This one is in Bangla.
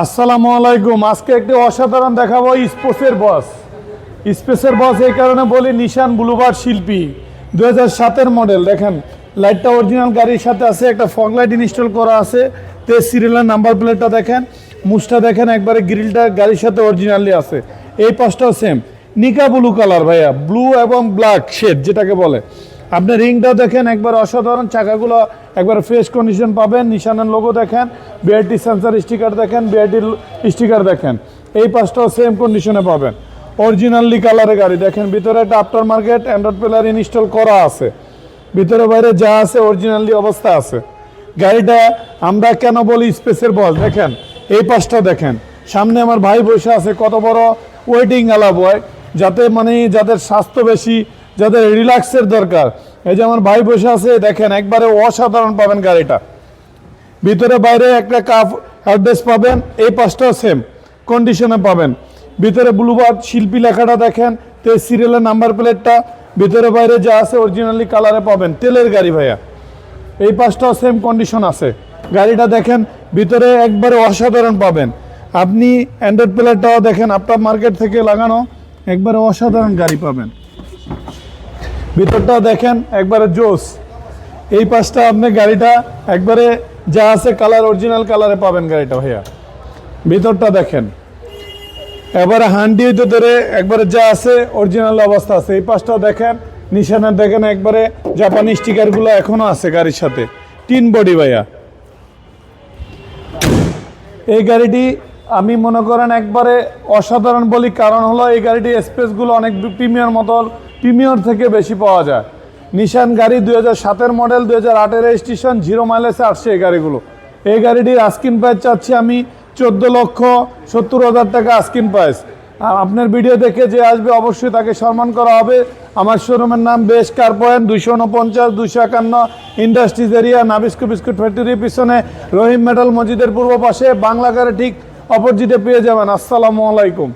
আসসালামু আলাইকুম। আজকে একটি অসাধারণ দেখাবো স্পোর্টসের বস। স্পেসের বস এই কারণে বলি নিশান ব্লুবার শিল্পী দু সাতের মডেল। দেখেন, লাইটটা অরিজিনাল গাড়ির সাথে আছে, একটা ফগ লাইট ইনস্টল করা আছে। তে সিরিয়ালের নাম্বার প্লেটটা দেখেন মুসটা দেখেন, একবারে গ্রিলটা গাড়ির সাথে অরিজিনালি আছে। এই পাশটাও সেম নিকা ব্লু কালার ভাইয়া, ব্লু এবং ব্ল্যাক শেড যেটাকে বলে। আপনি রিংটা দেখেন, একবার অসাধারণ চাকাগুলো একবার ফ্রেশ কন্ডিশন পাবেন, নিশানের লোগো দেখেন বিআরটি সেন্সার স্টিকার দেখেন বিআরটির স্টিকার দেখেন, এই পাঁচটাও সেম কন্ডিশনে পাবেন। অরিজিনালি কালারের গাড়ি, দেখেন ভিতরে একটা after market Android player install করা আছে। ভিতরে বাইরে যা আছে অরিজিনালি অবস্থা আছে। গাড়িটা আমরা কেন বলি স্পেসের বস দেখেন, এই পাশটা দেখেন। সামনে আমার ভাই বসে আছে, কত বড় ওয়েটিং আলা বয় যাতে মানে যাদের স্বাস্থ্য বেশি, যাদের রিল্যাক্সের দরকার এই যে আমার ভাই বসে আছে, দেখেন, একবারে অসাধারণ পাবেন গাড়িটা। ভিতরে, বাইরে একটা কাপ অ্যাড্রেস পাবেন, এই পাশটাও সেম কন্ডিশনে পাবেন। ভিতরে ব্লুবার্ড শিল্পী লেখাটা দেখেন, তে সিরিয়ালের নাম্বার প্লেটটা ভিতরে, বাইরে যা আছে অরিজিনালি কালারে পাবেন, তেলের গাড়ি ভাইয়া। এই পাশটাও সেম কন্ডিশন আছে। গাড়িটা দেখেন, ভিতরে একবারে অসাধারণ পাবেন। আপনি অ্যান্ড্রয়েড প্লেটটাও দেখেন আপনার মার্কেট থেকে লাগানো, একবারে অসাধারণ গাড়ি পাবেন। ভিতরটা দেখেন, একবারে জোস। এই পাশটা আপনি গাড়িটা একবারে যা আছে কালার অরিজিনাল কালারে পাবেন গাড়িটা ভাইয়া। ভিতরটা দেখেন। এবারে হান্ডি ধরে একবারে যা আছে অরিজিনাল অবস্থা আছে। এই পাশটা দেখেন, নিশানার দেখেন একবারে জাপানি স্টিকারগুলো এখনও আছে গাড়ির সাথে। তিন বডি ভাইয়া। এই গাড়িটি আমি মনে করেন একবারে অসাধারণ বলি, কারণ হলো এই গাড়িটি স্পেসগুলো অনেক প্রিমিয়ার মতো প্রিমিয়ার থেকে বেশি পাওয়া যায়। নিশান গাড়ি দুই হাজার সাতের মডেল, দুই হাজার আটের রেজিস্ট্রেশন জিরো মাইলেজে আসছে এই গাড়িগুলো। এই গাড়িটির আস্কিন প্রাইস চাচ্ছি আমি চোদ্দ লক্ষ সত্তর হাজার টাকা আস্কিন প্রাইস আপনার ভিডিও দেখে যে আসবে, অবশ্যই তাকে সম্মান করা হবে। আমার শোরুমের নাম বেশ কার পয়েন্ট, দুইশো উনপঞ্চাশ, দুইশো একান্ন ইন্ডাস্ট্রিজ এরিয়া নাবিস্কো বিস্কুট ফ্যাক্টরির পিছনে, রহিম মেটাল মসজিদের পূর্ব পাশে, বাংলা গাড়ি ঠিক অপোজিটে পেয়ে যাবেন। আসসালামু আলাইকুম।